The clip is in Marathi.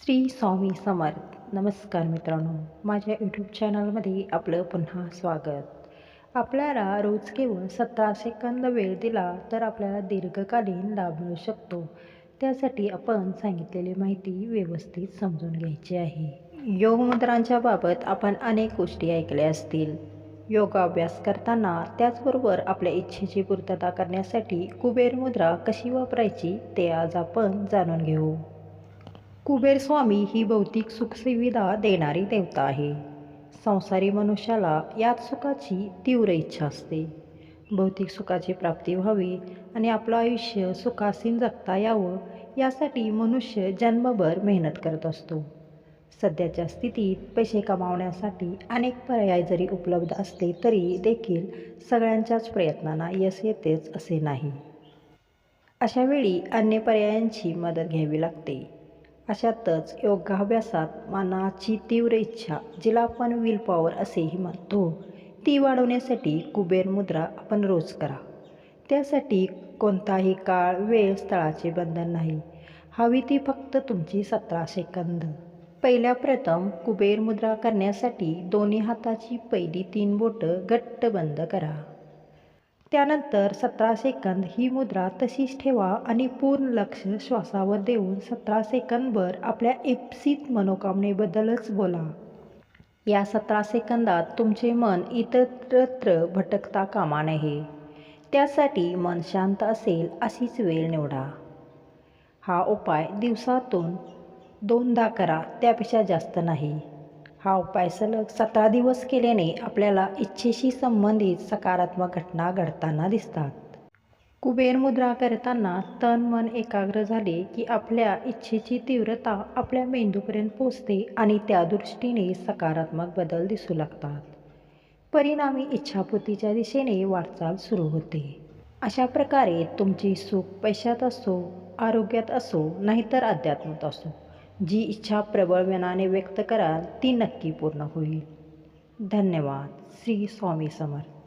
श्री स्वामी समर्थ. नमस्कार मित्रांनो. माझ्या यूट्यूब चॅनलमध्ये आपलं पुन्हा स्वागत. आपल्याला रोज केवळ सतरा सेकंद वेळ दिला तर आपल्याला दीर्घकालीन लाभ मिळू शकतो. त्यासाठी आपण सांगितलेली माहिती व्यवस्थित समजून घ्यायची आहे. योगमुद्रांच्या बाबत आपण अनेक गोष्टी ऐकल्या असतील. योगाभ्यास करताना त्याचबरोबर आपल्या इच्छेची पूर्तता करण्यासाठी कुबेर मुद्रा कशी वापरायची ते आज आपण जाणून घेऊ. कुबेर स्वामी ही भौतिक सुखसुविधा देणारी देवता आहे. संसारी मनुष्याला यात सुखाची तीव्र इच्छा असते. भौतिक सुखाची प्राप्ती व्हावी आणि आपलं आयुष्य सुखासीन जगता यावं यासाठी मनुष्य जन्मभर मेहनत करत असतो. सध्याच्या स्थितीत पैसे कमावण्यासाठी अनेक पर्याय जरी उपलब्ध असले तरी देखील सगळ्यांच्याच प्रयत्नांना यश येतेच असे नाही. अशावेळी अन्य पर्यायांची मदत घ्यावी लागते. अशातच योगाभ्यासात मनाची तीव्र इच्छा जिला आपण विल पॉवर असेही म्हणतो ती वाढवण्यासाठी कुबेर मुद्रा आपण रोज करा. त्यासाठी कोणताही काळ वेळ स्थळाचे बंधन नाही. हवी ती फक्त तुमची सतरा सेकंद. पहिल्या प्रथम कुबेर मुद्रा करण्यासाठी दोन्ही हाताची पहिली तीन बोटं घट्ट बंद करा. त्यानंतर सतरा सेकंद ही मुद्रा तशीच ठेवा आणि पूर्ण लक्ष श्वासावर देऊन सतरा सेकंदभर आपल्या इप्सित मनोकामनेबद्दलच बोला. या सतरा सेकंदात तुमचे मन इतरत्र भटकता कामा नये. त्यासाठी मन शांत असेल अशीच वेळ निवडा. हा उपाय दिवसातून दोनदा करा त्यापेक्षा जास्त नाही. हा उपाय सलग सतरा दिवस केल्याने आपल्याला इच्छेशी संबंधित सकारात्मक घटना घडताना दिसतात. कुबेर मुद्रा करताना तन मन एकाग्र झाले की आपल्या इच्छेची तीव्रता आपल्या मेंदूपर्यंत पोचते आणि त्या दृष्टीने सकारात्मक बदल दिसू लागतात. परिणामी इच्छापूर्तीच्या दिशेने वाटचाल सुरू होते. अशा प्रकारे तुमची सुख पैशात असो आरोग्यात असो नाहीतर अध्यात्मात असो. जी इच्छा प्रबळ मनाने व्यक्त कराल ती नक्की पूर्ण होईल. धन्यवाद. श्री स्वामी समर्थ.